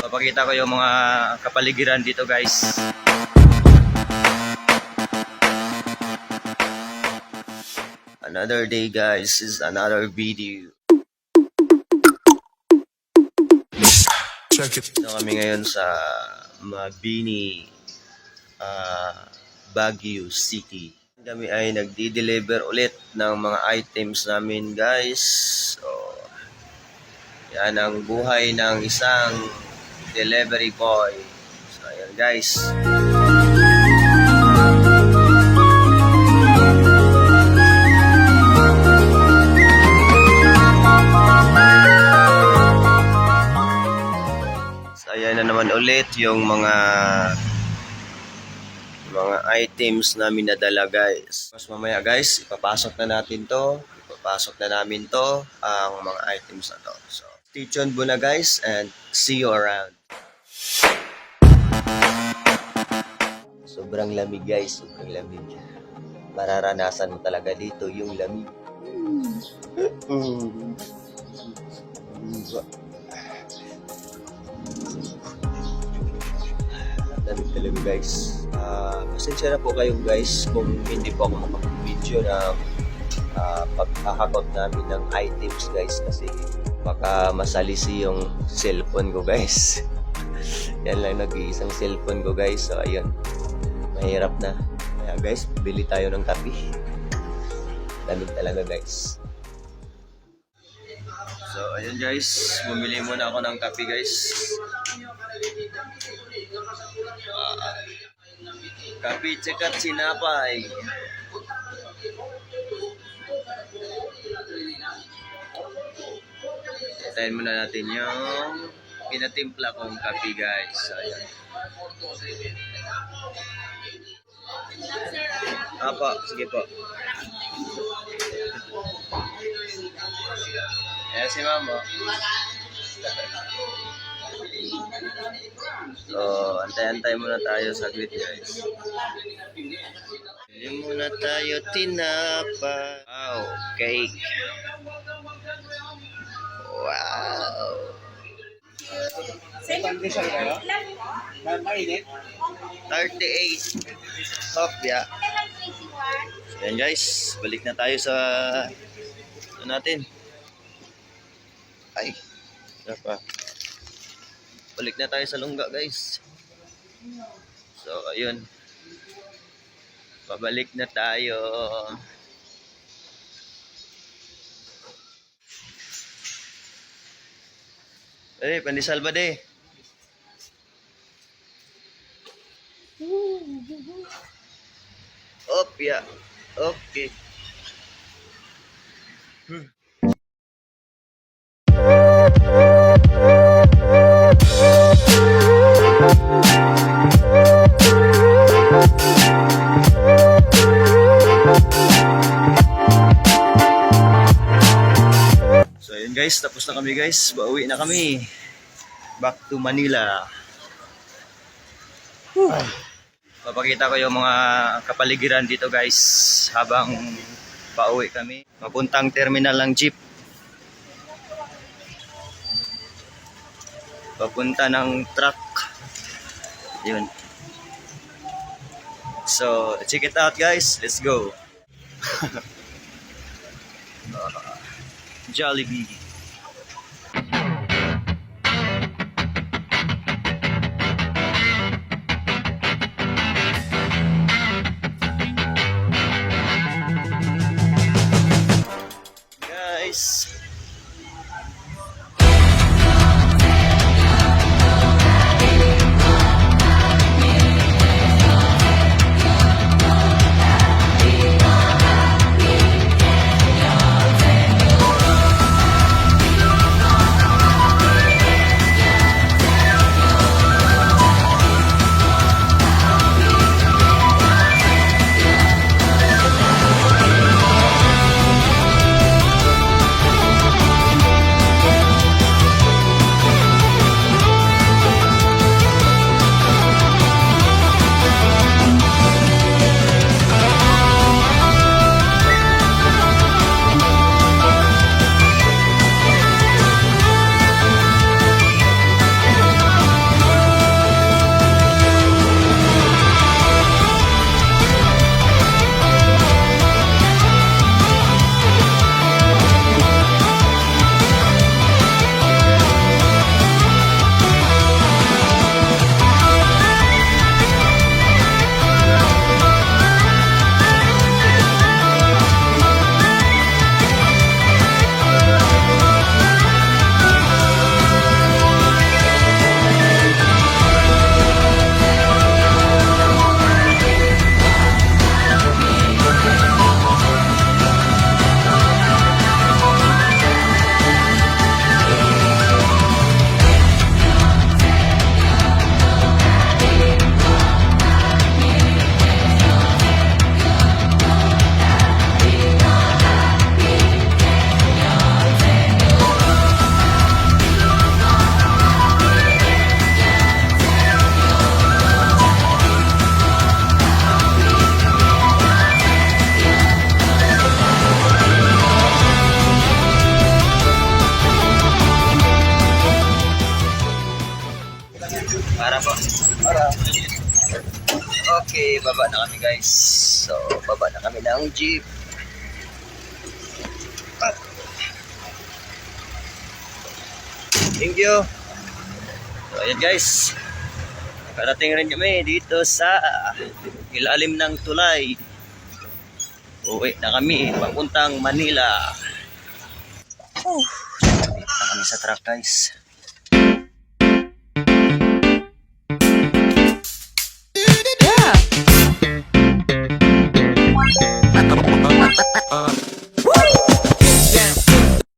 Papakita ko yung mga kapaligiran dito guys. Another day guys is another video. Check it. So kami ngayon sa Mabini, ah, Baguio City. Kami ay nagdi-deliver ulit ng mga items namin guys. So, yan ang buhay ng isang delivery boy. So, ayan guys. So, ayan na naman ulit yung mga mga items namin na dala guys. Mas mamaya guys, ipapasok na natin to. Ipapasok na namin to, ang mga items na to. So, stay tuned muna guys and see you around. Sobrang lamig guys, sobrang lamig. Mararanasan mo talaga dito yung lamig. Lamig talaga guys. Ah, pasensya na po kayo guys kung hindi po ako makapag-video ng uh, pagkakakot namin ng items guys kasi baka masalisi yung cellphone ko guys. Yan lang nag-iisang cellphone ko guys. So ayun, mahirap na. Kaya guys, bili tayo ng kape. Lamig talaga guys. So ayun guys, bumili muna ako ng kape guys. Ah, kape tsaka sinapay. Tayin muna natin yung pinatimpla kong kape guys. So, ayan. Apo, sige po. Ayan si mama. So, antay-antay muna tayo saglit guys. Bili muna tayo tinapa. Wow, cake. Wow. Condition kayo? Mainit? 38. Kopya. Ayan guys, balik na tayo sa ano natin. Ay, ano pa. Balik na tayo sa lungga guys. So, ayun. Pabalik na tayo. Eh, pandisalba de. Opya. Okay. So guys, tapos na kami guys. Bauwi na kami. Back to Manila. Papakita ko yung mga kapaligiran dito guys habang pauwi kami. Papuntang terminal ng jeep. Papunta ng truck. Yun. So, check it out guys. Let's go. Jollibee. Para. Okay, baba na kami guys. So, baba na kami ng jeep. Thank you. So, ayan guys. Nakarating rin kami dito sa ilalim ng tulay. Uwi na kami papuntang Manila. Oh, na kami sa truck guys. Uh,